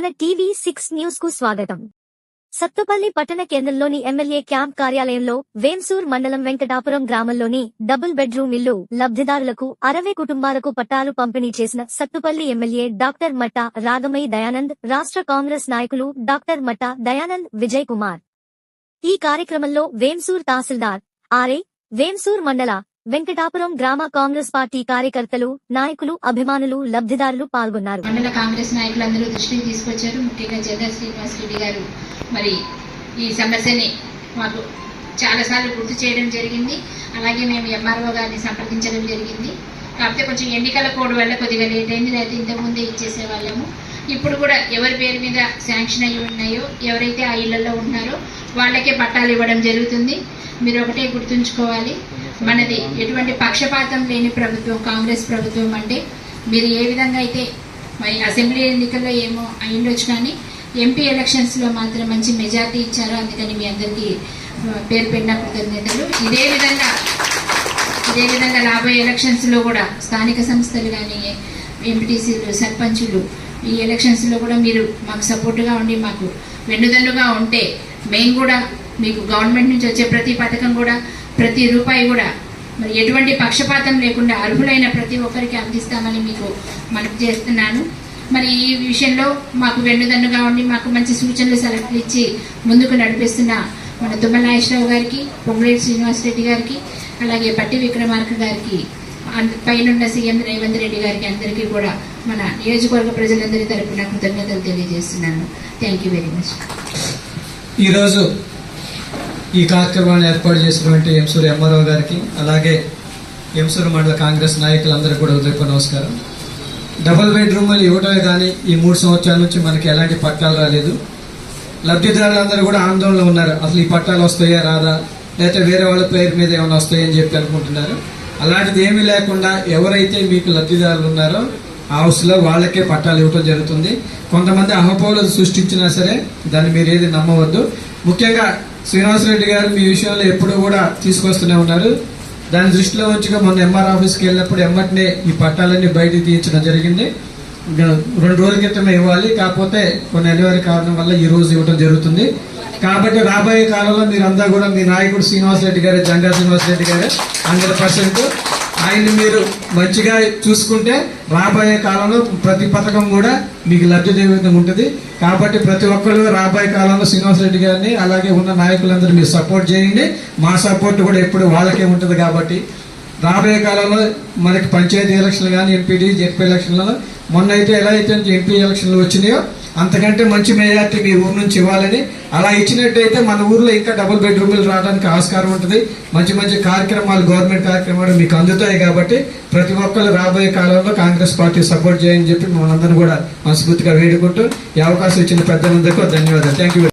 మన TV six న్యూస్కు స్వాగతం. సత్తుపల్లి పట్టణ కేంద్రంలోని ఎమ్మెల్యే క్యాంప్ కార్యాలయంలో వేంసూర్ మండలం వెంకటాపురం గ్రామంలోని డబుల్ బెడ్రూమ్ ఇల్లు లబ్ధిదారులకు అరవై కుటుంబాలకు పట్టాలు పంపిణీ చేసిన సత్తుపల్లి ఎమ్మెల్యే డాక్టర్ మట్టా రాగమయ్య దయానంద్ రాష్ట్ర కాంగ్రెస్ నాయకులు డాక్టర్ మట్టా దయానంద్ విజయ్ కుమార్. ఈ కార్యక్రమంలో వేంసూర్ తహసీల్దార్ ఆర్ఏ వేంసూర్ మండల వెంకటాపురం గ్రామ కాంగ్రెస్ పార్టీ కార్యకర్తలు నాయకులు అభిమానులు లబ్ధిదారులు పాల్గొన్నారు. మండల కాంగ్రెస్ నాయకులందరూ దృష్టికి తీసుకొచ్చారు. ముఖ్యంగా జగన్ శ్రీనివాస్ రెడ్డి గారు. మరి ఈ సమస్యని మాకు చాలాసార్లు గుర్తు చేయడం జరిగింది. అలాగే మేము ఎంఆర్ఓ గారిని సంప్రదించడం జరిగింది. కాకపోతే కొంచెం ఎన్నికల కోడ్ వల్ల కొద్దిగా లేట్ అయింది. అయితే ఇంతకుముందే ఇచ్చేసే వాళ్ళము. ఇప్పుడు కూడా ఎవరి పేరు మీద శాంక్షన్ అయ్యి ఉన్నాయో ఎవరైతే ఆ ఇళ్ళలో ఉన్నారో వాళ్ళకే పట్టాలు ఇవ్వడం జరుగుతుంది. మీరు ఒకటే గుర్తుంచుకోవాలి మనది ఎటువంటి పక్షపాతం లేని ప్రభుత్వం కాంగ్రెస్ ప్రభుత్వం అంటే మీరు ఏ విధంగా అయితే మరి అసెంబ్లీ ఎన్నికల్లో ఏమో అయ్యుండొచ్చు కానీ ఎంపీ ఎలక్షన్స్లో మాత్రం మంచి మెజార్టీ ఇచ్చారు. అందుకని మీ అందరికీ పేరు పెట్టిన కృతజ్ఞతలు. ఇదే విధంగా ఇదే విధంగా రాబోయే ఎలక్షన్స్లో కూడా స్థానిక సంస్థలు కానీ ఎంపీటీసీలు సర్పంచులు ఈ ఎలక్షన్స్లో కూడా మీరు మాకు సపోర్టుగా ఉండి మాకు వెన్నుదన్నుగా ఉంటే మేము కూడా మీకు గవర్నమెంట్ నుంచి వచ్చే ప్రతి పథకం కూడా ప్రతి రూపాయి కూడా మరి ఎటువంటి పక్షపాతం లేకుండా అర్హులైన ప్రతి ఒక్కరికి అందిస్తామని మీకు మనకు చేస్తున్నాను. మరి ఈ విషయంలో మాకు వెన్నుదన్నుగా ఉండి మాకు మంచి సూచనలు సలహాలు ఇచ్చి ముందుకు నడిపిస్తున్న మన తుమ్మల నాగేశ్వరరావు గారికి పొంగులేటి శ్రీనివాసరెడ్డి గారికి అలాగే పట్టి విక్రమార్క గారికి పైన సీఎం రేవంత్ రెడ్డి గారికి అందరికీ కూడా మన నియోజకవర్గ ప్రజలందరి తరపున కృతజ్ఞతలు తెలియజేస్తున్నాను. థ్యాంక్ యూ వెరీ మచ్ ఈరోజు ఈ కార్యక్రమాన్ని ఏర్పాటు చేసినటువంటి ఎంసూరు ఎంఆర్ఓ గారికి అలాగే ఎంసూరు మండల కాంగ్రెస్ నాయకులందరూ కూడా ఉదయపు నమస్కారం. డబుల్ బెడ్రూమ్లు ఇవ్వటమే కానీ ఈ మూడు సంవత్సరాల నుంచి మనకి ఎలాంటి పట్టాలు రాలేదు. లబ్ధిదారులందరూ కూడా ఆందోళనలో ఉన్నారు. అసలు ఈ పట్టాలు వస్తాయా రాదా? లేకపోతే వేరే వాళ్ళ పేరు మీద ఏమైనా వస్తాయని చెప్పి అనుకుంటున్నారు. అలాంటిది ఏమీ లేకుండా ఎవరైతే మీకు లబ్ధిదారులు ఉన్నారో ఆ హౌస్లో వాళ్ళకే పట్టాలు ఇవ్వటం జరుగుతుంది. కొంతమంది అహపోలు సృష్టించినా సరే దాన్ని మీరు ఏది నమ్మవద్దు. ముఖ్యంగా శ్రీనివాసరెడ్డి గారు మీ విషయంలో ఎప్పుడు కూడా తీసుకొస్తూనే ఉన్నారు. దాని దృష్టిలో ఉంచుగా మొన్న ఎంఆర్ ఆఫీస్కి వెళ్ళినప్పుడు ఎమ్మటినే ఈ పట్టాలన్నీ బయటికి తీయించడం జరిగింది. రెండు రోజుల క్రితమే ఇవ్వాలి. కాకపోతే కొన్ని అనివార్య కారణం వల్ల ఈ రోజు ఇవ్వడం జరుగుతుంది. కాబట్టి రాబోయే కాలంలో మీరంతా కూడా మీ నాయకుడు శ్రీనివాస్ రెడ్డి గారు జంగా శ్రీనివాస్ రెడ్డి గారు హండ్రెడ్ పర్సెంట్ ఆయన్ని మీరు మంచిగా చూసుకుంటే రాబోయే కాలంలో ప్రతి పథకం కూడా మీకు లబ్ధి విధంగా ఉంటుంది. కాబట్టి ప్రతి ఒక్కరు రాబోయే కాలంలో శ్రీనివాసరెడ్డి గారిని అలాగే ఉన్న నాయకులందరూ మీరు సపోర్ట్ చేయండి. మా సపోర్ట్ కూడా ఎప్పుడు వాళ్ళకే ఉంటుంది కాబట్టి. రాబోయే కాలంలో మనకి పంచాయతీ ఎలక్షన్లు కానీ ఎంపీడీ జెడ్పీ ఎలక్షన్లలో మొన్న అయితే ఎలా అయితే ఎంపీ ఎలక్షన్లు వచ్చినాయో అంతకంటే మంచి మెజార్టీ మీ ఊరు నుంచి ఇవ్వాలని. అలా ఇచ్చినట్టయితే మన ఊర్లో ఇంకా డబుల్ బెడ్రూమ్లు రావడానికి ఆస్కారం ఉంటుంది. మంచి మంచి కార్యక్రమాలు గవర్నమెంట్ కార్యక్రమాలు మీకు అందుతాయి కాబట్టి ప్రతి ఒక్కరు రాబోయే కాలంలో కాంగ్రెస్ పార్టీ సపోర్ట్ చేయని చెప్పి మనందరం కూడా మనస్ఫూర్తిగా వేడుకుంటూ ఈ అవకాశం ఇచ్చిన పెద్దలందరికీ ధన్యవాదాలు. Thank you